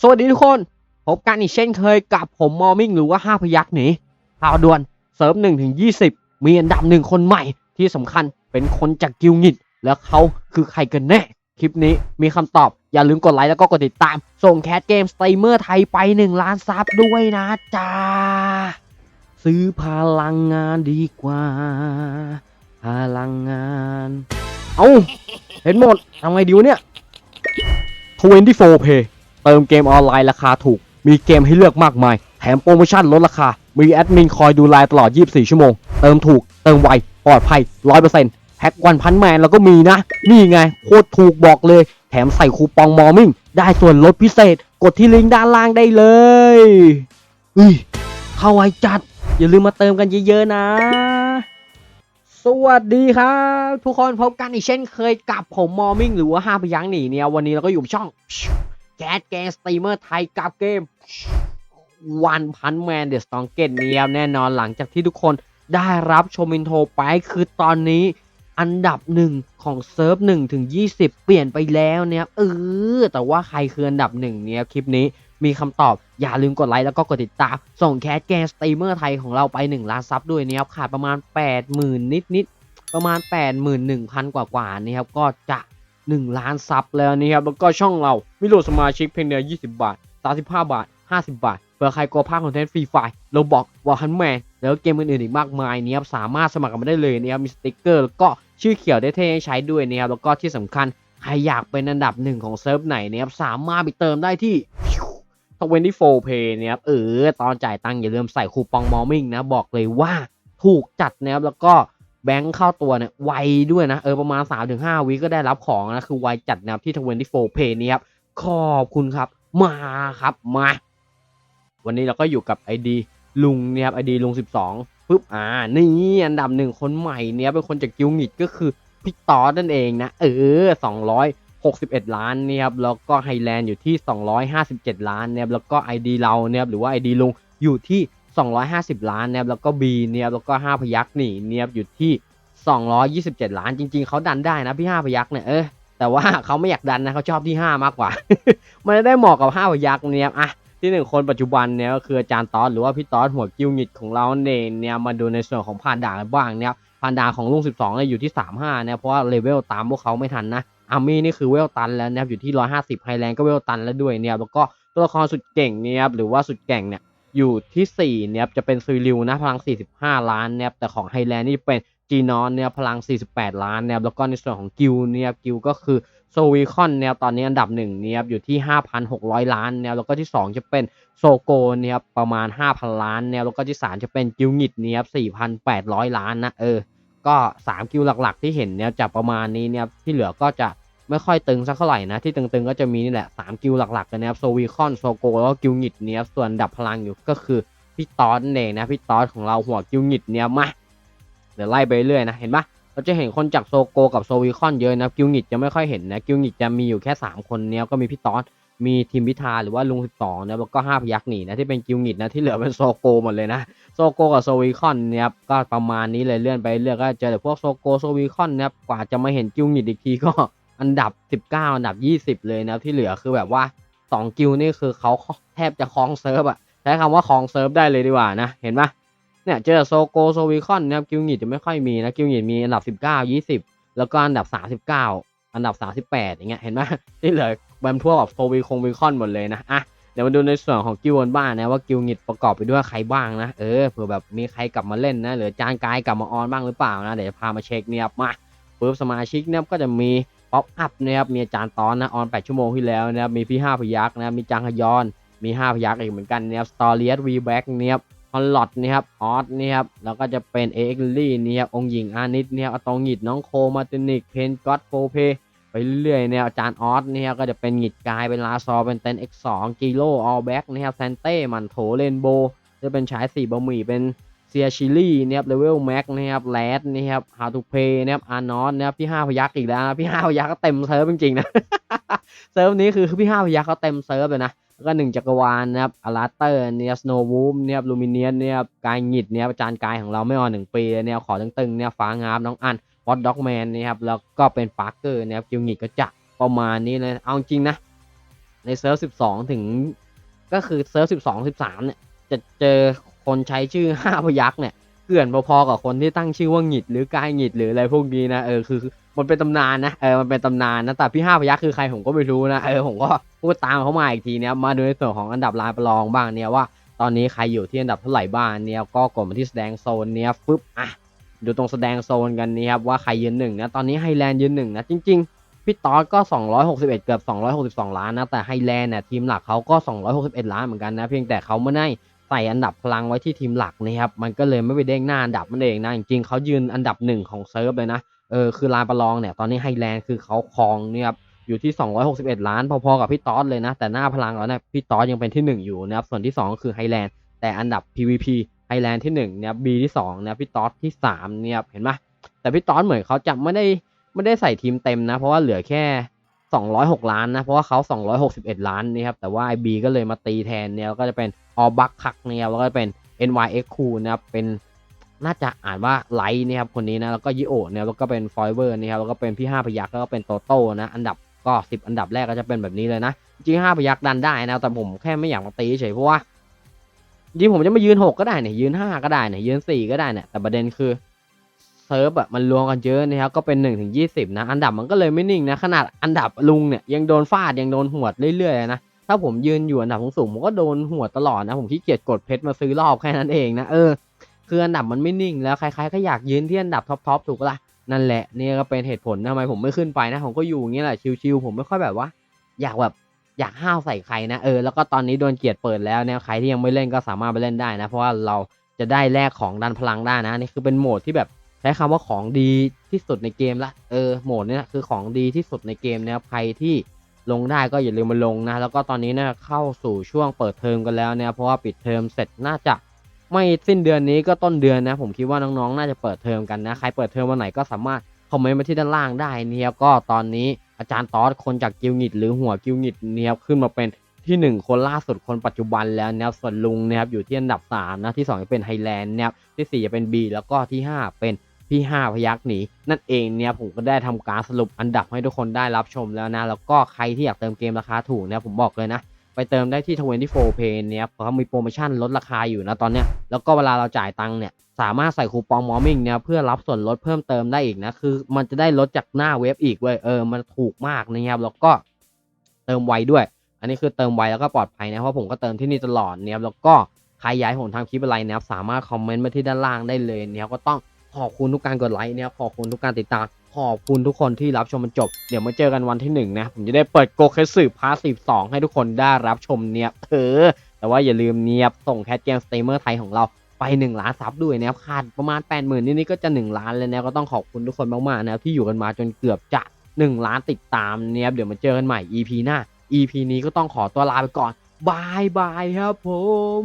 สวัสดีทุกคนพบกันอีกเช่นเคยกับผมมอมิงหรือว่า 5 พยักหนีข่าวด่วนเซิร์ฟ1ถึง20 มีอันดับหนึ่งคนใหม่ที่สำคัญเป็นคนจากกิลงิดแล้วเขาคือใครกันแน่ คลิปนี้มีคำตอบ อย่าลืมกดไลค์แล้วก็กดติดตาม ส่งแคสเกมสตรีมเมอร์ไทยไป 1 ล้านซับด้วยนะจ๊ะซื้อพลังงานดีกว่า พลังงาน เอ้าเห็นหมดทำไงดีวะเนี่ย24 Pay เติมเกมออนไลน์ราคาถูก มีเกมให้เลือกมากมาย แถมโปรโมชั่นลดราคา มีแอดมินคอยดูแลตลอด 24 ชั่วโมง เติมถูก เติมไว ปลอดภัย 100%แพ็กวันพันแมนแล้วก็มีนะ นี่ไง โคตรถูกบอกเลย แถมใส่คูปองมอมิ่ง ได้ส่วนลดพิเศษ กดที่ลิงก์ด้านล่างได้เลยอุ้ยเข้าไวจัด อย่าลืมมาเติมกันเยอะๆนะสวัสดีครับ ทุกคนพบกันอีกเช่นเคยกับผมมอมิ่งหรือว่าห้าพยังหนีเนี่ยวันนี้เราก็อยู่ช่อง แก๊สแกงสตรีมเมอร์ไทยกับเกมวันพันแมนเดอะสตองเกตเนียแน่นอนหลังจากที่ทุกคนได้รับชมอินโทรไปคือตอนนี้อันดับหนึ่งของเซิร์ฟหนึ่งถึงยี่สิบเปลี่ยนไปแล้วเนี่ยเออแต่ว่าใครคืออันดับหนึ่งเนี่ยคลิปนี้มีคำตอบอย่าลืมกดไลค์แล้วก็กดติดตาม ส่งแคสแกสตรีมเมอร์ไทยของเราไป 1 ล้านซับด้วยเนี่ยขาดประมาณ 80,000 นิดนิดๆประมาณ 81,000 กว่ากว่านี่ครับก็จะ 1 ล้านซับแล้วนี่ครับแล้วก็ช่องเรามีโหลดสมาชิกเพียงเดือน20 บาท 35 บาท 50 บาทเผื่อใครกลัวพลาดคอนเทนต์ฟรีไฟล์เราบอกวอลฮันแมนแล้วเกมอื่นๆอีกมากมายเนี่ยครับสามารถสมัครกันมาได้เลยเนี่ยครับมีสติกเกอร์แล้วก็ชื่อเขียวได้เท่ให้ใช้ด้วยนี่ยครับแล้วก็ที่สำคัญใครอยากเป็นอันดับหนึ่งของเซิร์ฟไหนเนี่ยครับสามารถไปเติมได้ที่24 Pay เนี่ยครับเออตอนจ่ายตังค์อย่าลืมใส่คูปองมอร์มิงนะบอกเลยว่าถูกจัดนะครับแล้วก็ แบงค์เข้าตัวเนี่ยไวด้วยนะ เออประมาณ 3-5 วิก็ได้รับของนะ คือไวจัดนะครับที่ 24 Pay นี้ครับขอบคุณครับ มาครับมา วันนี้เราก็อยู่กับ ID ลุงเนี่ยครับ ID ลุง 12ปุ๊บอ่านี่อันดับหนึ่งคนใหม่เนี่ยเป็นคนจากกิวงิดก็คือพี่ตอสนั่นเองนะ เออ 261 ล้านเนี่ยครับแล้วก็ไฮแลนด์อยู่ที่ 257 ล้านเนี่ยแล้วก็ ID เราเนี่ยหรือว่า ID ลุงอยู่ที่ 250 ล้านเนียครับแล้วก็ B เนี่ยบแล้วก็ 5 พยักหนี่เนี่ยบอยู่ที่ 227 ล้านจริง ๆเขาดันได้นะพี่ 5 พยักเนี่ยเออแต่ว่าเขาไม่อยากดันนะเขาชอบที่ 5 มากกว่า มันได้เหมาะกับ 5 พยักเนี่ยบอะที่หนึ่งคนปัจจุบันเนี่ยก็คืออาจารย์ตอสหรือว่าพี่ตอสหัวกิ้วหงิดของเราเองเนี่ยมาดูในส่วนของผ่านด่านกันบ้างเนี่ยผ่านด่านของลุง 12เนี่ยอยู่ที่ 35เนี่ยเพราะว่าเลเวลตามพวกเขาไม่ทันนะอาร์มี่นี่คือเวลตันแล้วนะครับอยู่ที่ 150ไฮแลนด์ก็เวลตันแล้วด้วยเนี่ยแล้วก็ตัวละครสุดเก่งเนี่ยครับหรือว่าสุดเก่งเนี่ย อยู่ที่ 4เนี่ยจะเป็นซูริวนะพลัง 45 ล้านเนี่ยแต่ของไฮแลนด์นี่เป็นจีนอนเนี่ยพลัง 48 ล้านเนี่ยแล้วก็ในส่วนของกิลเนี่ยครับกิลก็คือโซวีคอนเนี่ยตอนนี้อันดับหนึ่งเนี่ยอยู่ที่ 5,600 ล้านเนี่ยแล้วก็ที่ 2 จะเป็นโซโกเนี่ยประมาณ 5,000 ล้านเนี่ยแล้วก็ที่ 3 จะเป็นกิลงิดเนี่ยครับ4,800 ล้านนะเออก็3คิวหลักๆที่เห็นเนี่ยจะประมาณนี้เนี่ยที่เหลือก็จะ ไม่ค่อยตึงสักเท่าไหร่นะ ที่ตึงๆก็จะมีนี่แหละ3คิวหลักๆกันนะครับโซวีคอนโซโกแล้วก็กิลงิดเนี่ยส่วนดับพลังอยู่ก็คือพี่ตอนเองนะพี่ตอนของเราหัวกิลงิดเนี่ยมาเดี๋ยวไล่ไปเรื่อยนะเห็นปะเราจะเห็นคนจากโซโกกับโซวีคอนเยอะนะกิลงิดจะไม่ค่อยเห็นนะกิลงิดจะมีอยู่แค่ 3 คนเนี่ยก็มีพี่ตอนมีทีมพิธาหรือว่าลุง12นะแล้วก็5พยักหนีนะที่เป็นกิลงิดนะที่เหลือเป็นโซโกหมดเลยนะโซโกกับโซวีคอนเนี่ยครับก็ประมาณนี้เลยเลื่อนไปเรื่อยก็เจอแต่พวกโซโกโซวีคอนนะครับกว่าจะมาเห็นกิลงิดอีกทีก็ อันดับ 19 อันดับ 20 เลยนะที่เหลือคือแบบว่า 2 กิลนี่คือเขาแทบจะครองเซิร์ฟอะใช้คำว่าครองเซิร์ฟได้เลยดีกว่านะ เห็นปะเนี่ยเจอโซโกโซวีคอนนะครับกิลงิดจะไม่ค่อยมีนะกิลงิดมีอันดับ 19 20 แล้วก็อันดับ 39 อันดับ 38 อย่างเงี้ยเห็นปะที่เหลือแบมทั่วแบบโซวีคงวีคอนหมดเลยนะอะเดี๋ยวมาดูในส่วนของกิลบนบ้านนะว่ากิลงิดประกอบไปด้วยใครบ้างนะเออเผื่อแบบมีใครกลับมาเล่นนะหรือจานกายกลับมาออนบ้างหรือเปล่านะเดี๋ยวพามาเช็คเนี่ยครับมาปุ๊บสมาชิกเนี่ยก็จะมี ป๊อปอัพนะครับมีอาจารย์ตอนนะออน8ชั่วโมงที่แล้วนะครับมีพี่5พยักนะมีจังฮยอนมี5พยักอีกเหมือนกันนะครับสตอเรียสวีแบ็กเนี่ยครับฮอลลอดนะครับออสนี่ยครับแล้วก็จะเป็นเอ็กลี่นี่ยครับองค์หญิงอานิดนี่ยครับอตองหงิดน้องโคมาตินิกเพนก็อดโฟเพไปเรื่อยๆเนี่ยอาจารย์ออสเนี่ยก็จะเป็นหงิดกายเป็นลาซอเป็นเตน X2 กิโลออลแบ็กนะครับแซนเต้มันโถเรนโบจะเป็นฉายสี่บะหมี่เป็น เซียชิลี่นะครับเลเวลแม็กนะครับแรดนะครับฮาทูเพย์นะครับอานอสนะครับพี่ห้าพยักอีกแล้วนะพี่ห้าพยักก็เต็มเซิร์ฟจริงๆนะเซิร์ฟนี้คือพี่ห้าพยักเขาเต็มเซิร์ฟเลยนะแล้วก็หนึ่งจักรวาลนะครับอาราเตอร์เนี่ยสโนว์วูฟเนี่ยลูมิเนียนเนี่ยกายหงิดเนี่ยอาจารย์กายของเราไม่อ่อนหนึ่งปีเนี่ยขอตึงๆเนี่ยฟ้างามน้องอันวอตด็อกแมนนะครับแล้วก็เป็นปาร์เกอร์นะครับกิลงิดก็จะประมาณนี้เลยเอาจริงนะในเซิร์ฟ12 ถึงก็คือเซิร์ฟ12 13เนี่ยจะเจอ คนใช้ชื่อ5พยักษ์เนี่ยเกื่อนพอๆกับคนที่ตั้งชื่อว่าหงิดหรือกายหงิดหรืออะไรพวกนี้นะเออคือมันเป็นตำนานนะเออมันเป็นตำนานนะแต่พี่ห้าพยักษ์คือใครผมก็ไม่รู้นะเออผมก็พูดตามเขามาอีกทีเนี่ยมาดูในส่วนของอันดับลายประลองบ้างเนี่ยว่า ตอนนี้ใครอยู่ที่อันดับเท่าไหร่บ้างเนี่ยก็กดมาที่แสดงโซนเนี่ยฟึบอะดูตรงแสดงโซนกันเนี่ยครับว่าใครยืนหนึ่งนะตอนนี้ไฮแลนด์ยืนหนึ่งนะจริง ๆ พี่ตอสก็ 261 เกือบ 262 ล้านนะแต่ไฮแลนด์เนี่ยทีมหลักเขาก็ 261 ล้านเหมือนกันนะเพียงแต่เขาไม่ได้ ใส่อันดับพลังไว้ที่ทีมหลักนะครับมันก็เลยไม่ไปเด้งหน้าอันดับมันเองนะจริงๆเขายืนอันดับหนึ่งของเซิร์ฟเลยนะเออคือลานประลองเนี่ยตอนนี้ไฮแลนด์คือเขาครองเนี่ยครับอยู่ที่ 261 ล้านพอๆกับพี่ตอสเลยนะ แต่หน้าพลังแล้วเนี่ยพี่ตอสยังเป็นที่ 1 อยู่นะครับส่วนที่ 2 คือไฮแลนด์แต่อันดับ PVP ไฮแลนด์ที่1เนี่ย B ที่2เนี่ยพี่ตอสที่3เนี่ยเห็นไหมแต่พี่ตอสเหมือนเขาจะไม่ได้ไม่ได้ใส่ทีมเต็มนะ เพราะว่าเหลือแค่ 206 ล้านนะ เพราะว่าเขา 261 ล้านนี่ครับแต่ว่า IB ก็เลยมาตีแทนเนี่ยก็จะเป็น ออบักคักเนี่ยแล้วก็เป็น NYX คูนะครับเป็นน่าจะอ่านว่าไลท์เนี่ยครับคนนี้นะแล้วก็ยิโอเนี่ยแล้วก็เป็นฟอยเวอร์นี่ครับแล้วก็เป็นพี่ห้าพยักแล้วก็เป็นโตโต้นะอันดับก็ 10 อันดับแรกก็จะเป็นแบบนี้เลยนะจริงห้าพยักดันได้นะแต่ผมแค่ไม่อยากมาตีเฉยเพราะว่าจริงผมจะมายืน 6 ก็ได้เนี่ยยืน 5 ก็ได้เนี่ยยืน 4 ก็ได้เนี่ยแต่ประเด็นคือเซิร์ฟอะมันรวมกันเยอะนะครับก็เป็น1นถึงยีนะอันดับมันก็เลยไม่นิ่งนะขนาดอันดับลุงเนี่ยยังโดนฟาดยังโดนหวดเรื่อยๆนะ ถ้าผมยืนอยู่อันดับสูงผมก็โดนหัวตลอดนะผมขี้เกียจกดเพชรมาซื้อรอบแค่นั้นเองนะเออคืออันดับมันไม่นิ่งแล้วใครๆก็อยากยืนที่อันดับท็อปๆถูกปะล่ะนั่นแหละนี่ก็เป็นเหตุผลทำไมผมไม่ขึ้นไปนะผมก็อยู่อย่างเงี้ยแหละชิวๆผมไม่ค่อยแบบว่า อยากแบบอยากห้าวใส่ใครนะเออแล้วก็ตอนนี้โดนเกียรติเปิดแล้วเนี่ยใครที่ยังไม่เล่นก็สามารถไปเล่นได้นะ เพราะว่าเราจะได้แลกของดันพลังได้นะนี่คือเป็นโหมดที่แบบใช้คำว่าของดีที่สุดในเกมละเออโหมดเนี้ยคือของดีที่สุดในเกมนะครับใครที่ ลงได้ก็อย่าลืมมาลงนะ แล้วก็ตอนนี้เนี่ยเข้าสู่ช่วงเปิดเทอมกันแล้วเนี่ยเพราะว่าปิดเทอมเสร็จน่าจะไม่สิ้นเดือนนี้ก็ต้นเดือนนะ ผมคิดว่าน้องๆ น่าจะเปิดเทอมกันนะใครเปิดเทอมวันไหนก็สามารถคอมเมนต์มาที่ด้านล่างได้เนี่ยก็ตอนนี้อาจารย์ตอสคนจากกิลงิดหรือหัวกิลงิดเนี่ยขึ้นมาเป็นที่หนึ่งคนล่าสุดคนปัจจุบันแล้วนะครับส่วนลุงนะครับอยู่ที่อันดับสามนะที่สองจะเป็นไฮแลนด์นะครับที่สี่จะเป็น B แล้วก็ที่ห้าเป็น ที่5พยักหนีนั่นเองเนี่ยผมก็ได้ทำการสรุปอันดับให้ทุกคนได้รับชมแล้วนะ แล้วก็ใครที่อยากเติมเกมราคาถูกเนี่ยผมบอกเลยนะ ไปเติมได้ที่ 24 Pay เนี่ยเพราะเขามีโปรโมชั่นลดราคาอยู่นะตอนเนี้ยแล้วก็เวลาเราจ่ายตังค์เนี่ยสามารถใส่คูปองมอมิงเนี่ยเพื่อรับส่วนลดเพิ่มเติมได้อีกนะคือมันจะได้ลดจากหน้าเว็บอีกเว้ยเออมันถูกมากนะครับแล้วก็เติมไวด้วย อันนี้คือเติมไวแล้วก็ปลอดภัยนะเพราะผมก็เติมที่นี่ตลอดเนี่ยแล้วก็ใครย้ายผมทำคลิปอะไรนะครับสามารถคอมเมนต์มาที่ด้านล่างได้เลยเนี่ยก็ต้อง ขอบคุณทุกการกดไลค์เนี่ยขอบคุณทุกการติดตามขอบคุณทุกคนที่รับชมมันจบ เดี๋ยวมาเจอกันวันที่หนึ่งนะผมจะได้เปิดโกเคสึพาร์ทสิบสองให้ทุกคนได้รับชมเนี่ยเออแต่ว่าอย่าลืมเนี่ยส่งแคทเกมสเตมเมอร์ไทยของเราไป 1 ล้านซับด้วยนะครับขาดประมาณ 8 0,000นี่นี่ก็จะ 1 ล้านเลยนะก็ต้องขอบคุณทุกคนมากๆนะครับที่อยู่กันมาจนเกือบจะ 1 ล้านติดตามเนี่ยเดี๋ยวมาเจอกันใหม่ EP หน้า EP นี้ก็ต้องขอตัวลาไปก่อนบายบายครับผม